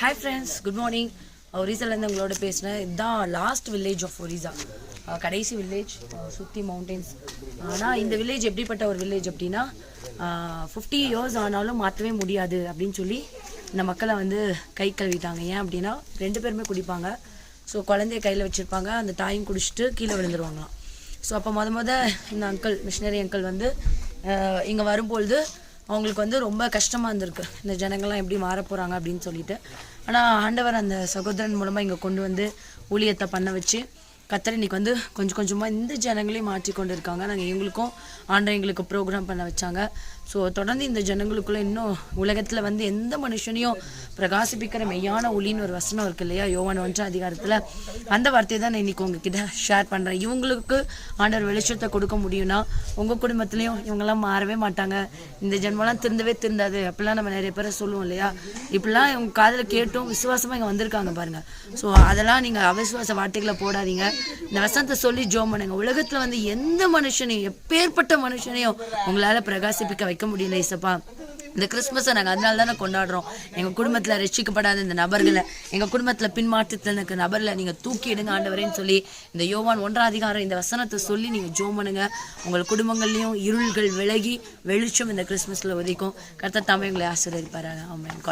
Hi friends good morning ஒரிசாலேருந்து உங்களோட பேசுகிறேன் இதுதான் லாஸ்ட் வில்லேஜ் ஆஃப் ஒரிசா. கடைசி வில்லேஜ் சுற்றி மவுண்டன்ஸ் ஆனால் இந்த வில்லேஜ் எப்படிப்பட்ட ஒரு வில்லேஜ் அப்படின்னா ஃபிஃப்டி இயர்ஸ் ஆனாலும் மாற்றவே முடியாது அப்படின்னு சொல்லி இந்த மக்களை வந்து கை கழுவிட்டாங்க. ஏன் அப்படின்னா ரெண்டு பேருமே குடிப்பாங்க. ஸோ குழந்தைய கையில் வச்சுருப்பாங்க. அந்த தாயும் குடிச்சிட்டு கீழே விழுந்துருவாங்களாம். ஸோ அப்போ மொத மொதல் இந்த அங்கிள் மிஷினரி அங்கிள் வந்து இங்கே வரும்பொழுது அவங்களுக்கு வந்து ரொம்ப கஷ்டமாக இருந்திருக்கு. இந்த ஜனங்கள்லாம் எப்படி மாற போகிறாங்க அப்படின்னு சொல்லிட்டு. ஆனால் ஆண்டவர் அந்த சகோதரன் மூலமாக இங்கே கொண்டு வந்து ஊழியத்தை பண்ண வச்சு கத்தர் இன்னைக்கு வந்து கொஞ்சம் கொஞ்சமாக இந்த ஜனங்களையும் மாற்றி கொண்டு இருக்காங்க நாங்கள் எங்களுக்கும் ஆண்டவங்களுக்கு ப்ரோக்ராம் பண்ண வச்சாங்க. ஸோ தொடர்ந்து இந்த ஜனங்களுக்குள்ள இன்னும் உலகத்தில் வந்து எந்த மனுஷனையும் பிரகாசிப்பிக்கிற மெய்யான ஒளின்னு ஒரு வசனம் இருக்கு இல்லையா? யோவான் ஒன்றாம் அதிகாரத்தில். அந்த வார்த்தையை தான் நான் இன்னைக்கு உங்ககிட்ட ஷேர் பண்ணுறேன் இவங்களுக்கு ஆண்டவர் வெளிச்சத்தை கொடுக்க முடியும்னா உங்கள் குடும்பத்துலேயும் இவங்கெல்லாம் மாறவே மாட்டாங்க. இந்த ஜென்மலாம் திருந்தவே திருந்தாது. அப்படிலாம் நம்ம நிறைய பேரை சொல்லுவோம் இல்லையா? இப்படிலாம் இவங்க காதில் கேட்டும் விசுவாசமாக இங்கே வந்திருக்காங்க பாருங்க. ஸோ அதெல்லாம் நீங்கள் அவிசுவாச வார்த்தைகளை போடாதீங்க. இந்த வசனத்தை சொல்லி ஜோம் பண்ணுங்க. உலகத்தில் வந்து எந்த மனுஷனையும் எப்பேற்பட்ட மனுஷனையும் உங்களால் பிரகாசிப்பிக்க வைக்க முடியல இசப்பா இந்த கிறிஸ்மஸை நாங்கள் அதனால தானே கொண்டாடுறோம். எங்கள் குடும்பத்தில் ரட்சிக்கப்படாத இந்த நபர்களை எங்கள் குடும்பத்தில் பின்மாற்றத்தில் இருக்க நபர்களை நீங்கள் தூக்கி எடுங்க ஆண்டவரேன்னு சொல்லி இந்த யோவான் ஒன்றாம் அதிகாரம் இந்த வசனத்தை சொல்லி நீங்கள் ஜோ பண்ணுங்க. உங்கள் குடும்பங்கள்லையும் இருள்கள் விலகி வெளிச்சம் இந்த கிறிஸ்மஸில் உதிக்கும். கர்த்தர் தமிழ் உங்களை ஆசீர்வதிப்பாராங்க ஆமாம்